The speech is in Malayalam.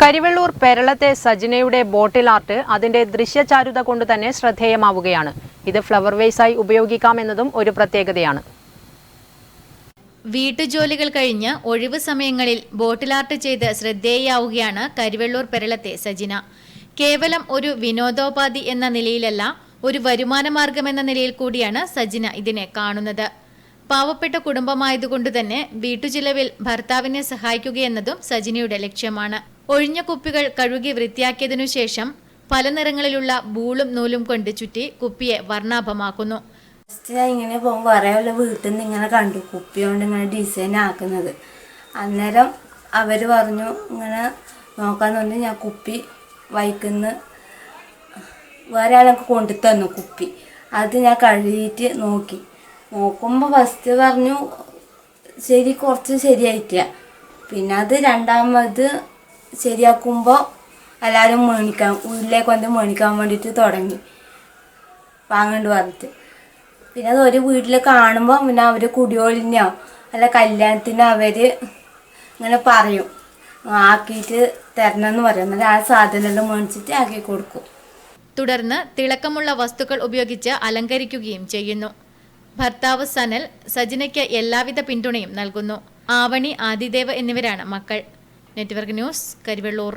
കരിവെള്ളൂർ പെരളത്തെ സജിനയുടെ ബോട്ടിൽ ആർട്ട് അതിന്റെ ദൃശ്യചാരുത കൊണ്ട് തന്നെ ശ്രദ്ധേയമാവുകയാണ്. ഇത് ഫ്ലവർ വേസായി ഉപയോഗിക്കാമെന്നതും ഒരു പ്രത്യേകതയാണ്. വീട്ടുജോലികൾ കഴിഞ്ഞ് ഒഴിവു സമയങ്ങളിൽ ബോട്ടിൽ ആർട്ട് ചെയ്ത് ശ്രദ്ധേയാവുകയാണ് കരിവെള്ളൂർ പെരളത്തെ സജിന. കേവലം ഒരു വിനോദോപാധി എന്ന നിലയിലല്ല ഒരു വരുമാനമാർഗം എന്ന നിലയിൽ കൂടിയാണ് സജിന ഇതിനെ കാണുന്നത്. പാവപ്പെട്ട കുടുംബമായതുകൊണ്ട് തന്നെ വീട്ടുചിലവിൽ ഭർത്താവിനെ സഹായിക്കുകയെന്നതും സജിനയുടെ ലക്ഷ്യമാണ്. ഒഴിഞ്ഞ കുപ്പികൾ കഴുകി വൃത്തിയാക്കിയതിനു ശേഷം പല നിറങ്ങളിലുള്ള ബൂളും നൂലും കൊണ്ട് ചുറ്റി കുപ്പിയെ വർണാഭമാക്കുന്നു. ഫസ്റ്റ് ഞാൻ ഇങ്ങനെ പോകുമ്പോൾ കുറേയുള്ള വീട്ടിൽ നിന്ന് ഇങ്ങനെ കണ്ടു. കുപ്പി കൊണ്ട് ഇങ്ങനെ ഡിസൈൻ ആക്കുന്നത്. അന്നേരം അവർ പറഞ്ഞു ഇങ്ങനെ നോക്കാന്ന് പറഞ്ഞു ഞാൻ കുപ്പി വൈക്കുന്ന വേറെ ആളൊക്കെ കൊണ്ടു തന്നു കുപ്പി. അത് ഞാൻ കഴുകിയിട്ട് നോക്കി. നോക്കുമ്പോൾ ഫസ്റ്റ് പറഞ്ഞു ശരി കുറച്ച് ശരിയായിട്ടില്ല. പിന്നെ അത് രണ്ടാമത് ശരിയാക്കുമ്പോൾ എല്ലാവരും മേണിക്കാൻ വീട്ടിലേക്ക് വന്ന് മേണിക്കാൻ വേണ്ടിയിട്ട് തുടങ്ങി. വാങ്ങണ്ട് പറഞ്ഞിട്ട്. പിന്നെ അത് ഒരു വീട്ടിൽ കാണുമ്പോൾ പിന്നെ അവർ കുടിയോളിനോ അല്ല കല്യാണത്തിന് അവർ ഇങ്ങനെ പറയും. ആക്കിയിട്ട് തരണമെന്ന് പറയും. എന്നാൽ ആ സാധനമെല്ലാം മേടിച്ചിട്ട് ആക്കി കൊടുക്കും. തുടർന്ന് തിളക്കമുള്ള വസ്തുക്കൾ ഉപയോഗിച്ച് അലങ്കരിക്കുകയും ചെയ്യുന്നു. ഭർത്താവ് സനൽ സജിനയ്ക്ക് എല്ലാവിധ പിന്തുണയും നൽകുന്നു. ആവണി ആദിദേവ് എന്നിവരാണ് മക്കൾ. Network news Karivellur